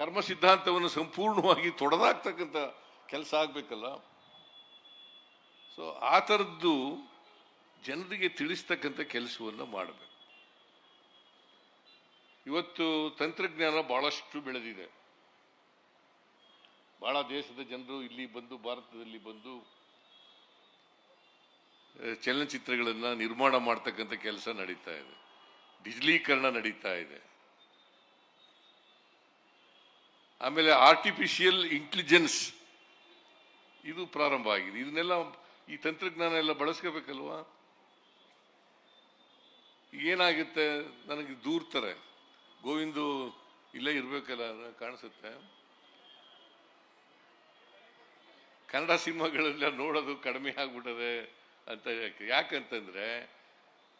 ಕರ್ಮ ಸಿದ್ಧಾಂತವನ್ನು ಸಂಪೂರ್ಣವಾಗಿ ತೊಡೆದಾಗ್ತಕ್ಕಂಥ ಕೆಲಸ ಆಗಬೇಕಲ್ಲ? ಸೊ ಆ ಥರದ್ದು ಜನರಿಗೆ ತಿಳಿಸ್ತಕ್ಕಂಥ ಕೆಲಸವನ್ನು ಮಾಡಬೇಕು. ಇವತ್ತು ತಂತ್ರಜ್ಞಾನ ಭಾಳಷ್ಟು ಬೆಳೆದಿದೆ. ಭಾಳ ದೇಶದ ಜನರು ಇಲ್ಲಿ ಬಂದು, ಭಾರತದಲ್ಲಿ ಬಂದು ಚಲನಚಿತ್ರಗಳನ್ನು ನಿರ್ಮಾಣ ಮಾಡ್ತಕ್ಕಂಥ ಕೆಲಸ ನಡೀತಾ ಇದೆ. ಡಿಜಿಟಲೀಕರಣ ನಡೀತಾ ಇದೆ. ಆಮೇಲೆ ಆರ್ಟಿಫಿಷಿಯಲ್ ಇಂಟೆಲಿಜೆನ್ಸ್ ಇದು ಪ್ರಾರಂಭ ಆಗಿದೆ. ಇದನ್ನೆಲ್ಲ ಈ ತಂತ್ರಜ್ಞಾನ ಎಲ್ಲ ಬಳಸ್ಕೋಬೇಕಲ್ವಾ? ಏನಾಗುತ್ತೆ? ನನಗೆ ದೂರ್ತಾರೆ ಗೋವಿಂದು ಇಲ್ಲೇ ಇರಬೇಕಲ್ಲ ಕಾಣಿಸುತ್ತೆ. ಕನ್ನಡ ಸಿನಿಮಾಗಳೆಲ್ಲ ನೋಡೋದು ಕಡಿಮೆ ಆಗ್ಬಿಟ್ಟದೆ ಅಂತ ಯಾಕೆ, ಯಾಕಂತಂದ್ರೆ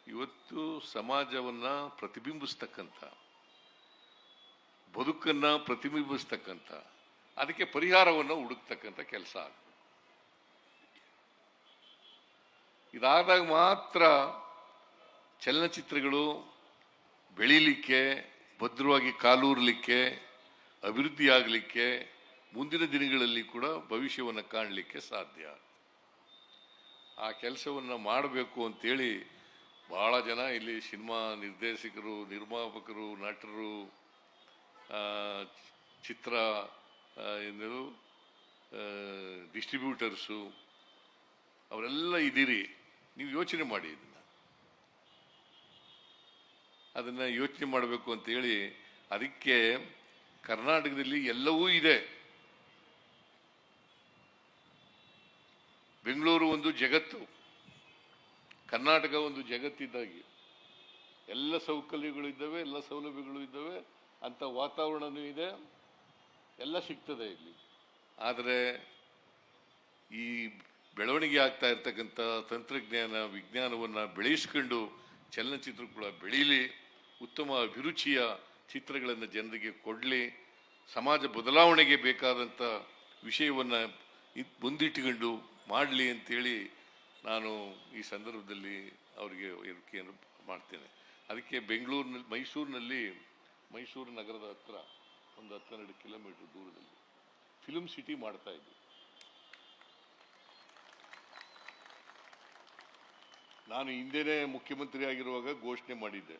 ಇವತ್ತು ಸಮಾಜವನ್ನ ಪ್ರತಿಬಿಂಬಿಸ್ತಕ್ಕಂಥ ಬದುಕನ್ನ ಪ್ರತಿಬಿಂಬಿಸ್ತಕ್ಕಂಥ, ಅದಕ್ಕೆ ಪರಿಹಾರವನ್ನು ಹುಡುಕ್ತಕ್ಕಂಥ ಕೆಲಸ ಆಗ್ತದೆ ಇದಾದಾಗ ಮಾತ್ರ ಚಲನಚಿತ್ರಗಳು ಬೆಳೀಲಿಕ್ಕೆ, ಭದ್ರವಾಗಿ ಕಾಲೂರಲಿಕ್ಕೆ ಅಭಿವೃದ್ಧಿ ಆಗಲಿಕ್ಕೆ ಮುಂದಿನ ದಿನಗಳಲ್ಲಿ ಕೂಡ ಭವಿಷ್ಯವನ್ನು ಕಾಣಲಿಕ್ಕೆ ಸಾಧ್ಯ. ಆ ಕೆಲಸವನ್ನು ಮಾಡಬೇಕು ಅಂತೇಳಿ ಭಾಳ ಜನ ಇಲ್ಲಿ ಸಿನಿಮಾ ನಿರ್ದೇಶಕರು, ನಿರ್ಮಾಪಕರು, ನಟರು ಚಿತ್ರ ಎಂದರು ಡಿಸ್ಟ್ರಿಬ್ಯೂಟರ್ಸು ಅವರೆಲ್ಲ ಇದ್ದೀರಿ, ನೀವು ಯೋಚನೆ ಮಾಡಿ ಇದನ್ನ. ಅದನ್ನ ಯೋಚನೆ ಮಾಡಬೇಕು ಅಂತ ಹೇಳಿ, ಅದಕ್ಕೆ ಕರ್ನಾಟಕದಲ್ಲಿ ಎಲ್ಲವೂ ಇದೆ. ಬೆಂಗಳೂರು ಒಂದು ಜಗತ್ತು, ಕರ್ನಾಟಕ ಒಂದು ಜಗತ್ತಿದ್ದಾಗಿ. ಎಲ್ಲ ಸೌಕರ್ಯಗಳು ಇದ್ದಾವೆ, ಎಲ್ಲ ಸೌಲಭ್ಯಗಳು ಇದ್ದಾವೆ. ಅಂತ ವಾತಾವರಣನೂ ಇದೆ. ಎಲ್ಲ ಸಿಗ್ತದೆ ಇಲ್ಲಿ. ಆದರೆ ಈ ಬೆಳವಣಿಗೆ ಆಗ್ತಾ ಇರ್ತಕ್ಕಂಥ ತಂತ್ರಜ್ಞಾನ, ವಿಜ್ಞಾನವನ್ನು ಬೆಳೆಸ್ಕೊಂಡು ಚಲನಚಿತ್ರ ಕೂಡ ಬೆಳೀಲಿ, ಉತ್ತಮ ಅಭಿರುಚಿಯ ಚಿತ್ರಗಳನ್ನು ಜನರಿಗೆ ಕೊಡಲಿ, ಸಮಾಜ ಬದಲಾವಣೆಗೆ ಬೇಕಾದಂಥ ವಿಷಯವನ್ನು ಮುಂದಿಟ್ಟುಕೊಂಡು ಮಾಡಲಿ ಅಂತೇಳಿ ನಾನು ಈ ಸಂದರ್ಭದಲ್ಲಿ ಅವರಿಗೆ ಹೇಳಿಕೆಯನ್ನು ಮಾಡ್ತೇನೆ. ಅದಕ್ಕೆ ಬೆಂಗಳೂರಿನಲ್ಲಿ, ಮೈಸೂರಿನಲ್ಲಿ ಮೈಸೂರು ನಗರದ ಹತ್ರ ಒಂದು ಹತ್ತೆರಡು ಕಿಲೋಮೀಟರ್ ದೂರದಲ್ಲಿ ಫಿಲ್ಮ್ ಸಿಟಿ ಮಾಡ್ತಾ ಇದ್ವಿ ನಾನು ಹಿಂದೆನೇ ಮುಖ್ಯಮಂತ್ರಿ ಆಗಿರುವಾಗ ಘೋಷಣೆ ಮಾಡಿದ್ದೆ.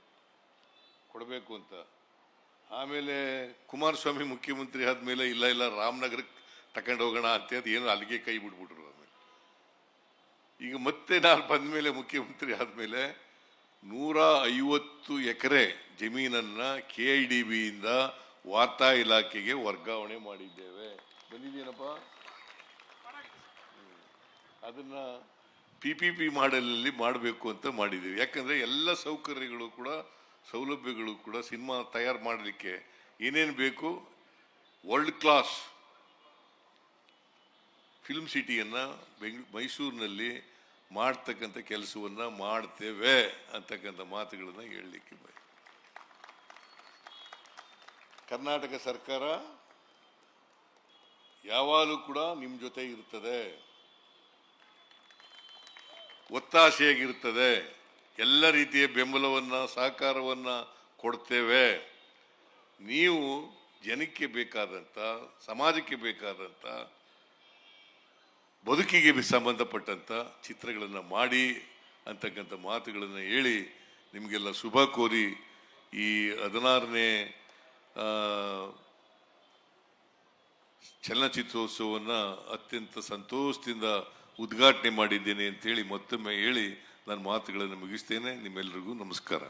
ಕೊಡಬೇಕು ಅಂತ. ಆಮೇಲೆ ಕುಮಾರಸ್ವಾಮಿ ಮುಖ್ಯಮಂತ್ರಿ ಆದ್ಮೇಲೆ ಇಲ್ಲ ಇಲ್ಲ, ರಾಮನಗರಕ್ಕೆ ತಗೊಂಡು ಹೋಗೋಣ ಅಂತ ಅದು ಏನು ಅಲ್ಲಿಗೆ ಕೈ ಬಿಟ್ಬಿಟ್ರು ಆಮೇಲೆ. ಈಗ ಮತ್ತೆ ನಾನು ಬಂದ ಮೇಲೆ ಮುಖ್ಯಮಂತ್ರಿ ಆದ್ಮೇಲೆ ನೂರ ಐವತ್ತು ಎಕರೆ ಜಮೀನನ್ನ ಕೆ ಐ ಡಿ ಬಿಯಿಂದ ವಾರ್ತಾ ಇಲಾಖೆಗೆ ವರ್ಗಾವಣೆ ಮಾಡಿದ್ದೇವೆ. ಬಂದಿದ್ದೀನಪ್ಪ. ಅದನ್ನ ಪಿ ಪಿ ಪಿ ಮಾಡಲಲ್ಲಿ ಮಾಡಬೇಕು ಅಂತ ಮಾಡಿದ್ದೀವಿ. ಯಾಕಂದ್ರೆ ಎಲ್ಲ ಸೌಕರ್ಯಗಳು ಕೂಡ, ಸೌಲಭ್ಯಗಳು ಕೂಡ ಸಿನಿಮಾ ತಯಾರು ಮಾಡಲಿಕ್ಕೆ ಏನೇನು ಬೇಕು? ವರ್ಲ್ಡ್ ಕ್ಲಾಸ್ ಫಿಲ್ಮ್ ಸಿಟಿಯನ್ನು ಬೆಂಗ್, ಮೈಸೂರಿನಲ್ಲಿ ಮಾಡ್ತಕ್ಕಂಥ ಕೆಲಸವನ್ನ ಮಾಡ್ತೇವೆ ಅಂತಕ್ಕಂಥ ಮಾತುಗಳನ್ನ ಹೇಳಲಿಕ್ಕೆ ಬಯ ಕರ್ನಾಟಕ ಸರ್ಕಾರ ಯಾವಾಗಲೂ ಕೂಡ ನಿಮ್ಮ ಜೊತೆ ಇರ್ತದೆ. ಒತ್ತಾಸೆಯಾಗಿರ್ತದೆ ಎಲ್ಲ ರೀತಿಯ ಬೆಂಬಲವನ್ನ, ಸಹಕಾರವನ್ನ ಕೊಡ್ತೇವೆ. ನೀವು ಜನಕ್ಕೆ ಬೇಕಾದಂತ, ಸಮಾಜಕ್ಕೆ ಬೇಕಾದಂತ ಬದುಕಿಗೆ ಸಂಬಂಧಪಟ್ಟಂಥ ಚಿತ್ರಗಳನ್ನು ಮಾಡಿ ಅಂತಕ್ಕಂಥ ಮಾತುಗಳನ್ನು ಹೇಳಿ ನಿಮಗೆಲ್ಲ ಶುಭ ಕೋರಿ ಈ ಹದಿನಾರನೇ ಚಲನಚಿತ್ರೋತ್ಸವವನ್ನು ಅತ್ಯಂತ ಸಂತೋಷದಿಂದ ಉದ್ಘಾಟನೆ ಮಾಡಿದ್ದೇನೆ ಅಂತೇಳಿ ಮತ್ತೊಮ್ಮೆ ಹೇಳಿ ನನ್ನ ಮಾತುಗಳನ್ನು ಮುಗಿಸ್ತೇನೆ. ನಿಮ್ಮೆಲ್ಲರಿಗೂ ನಮಸ್ಕಾರ.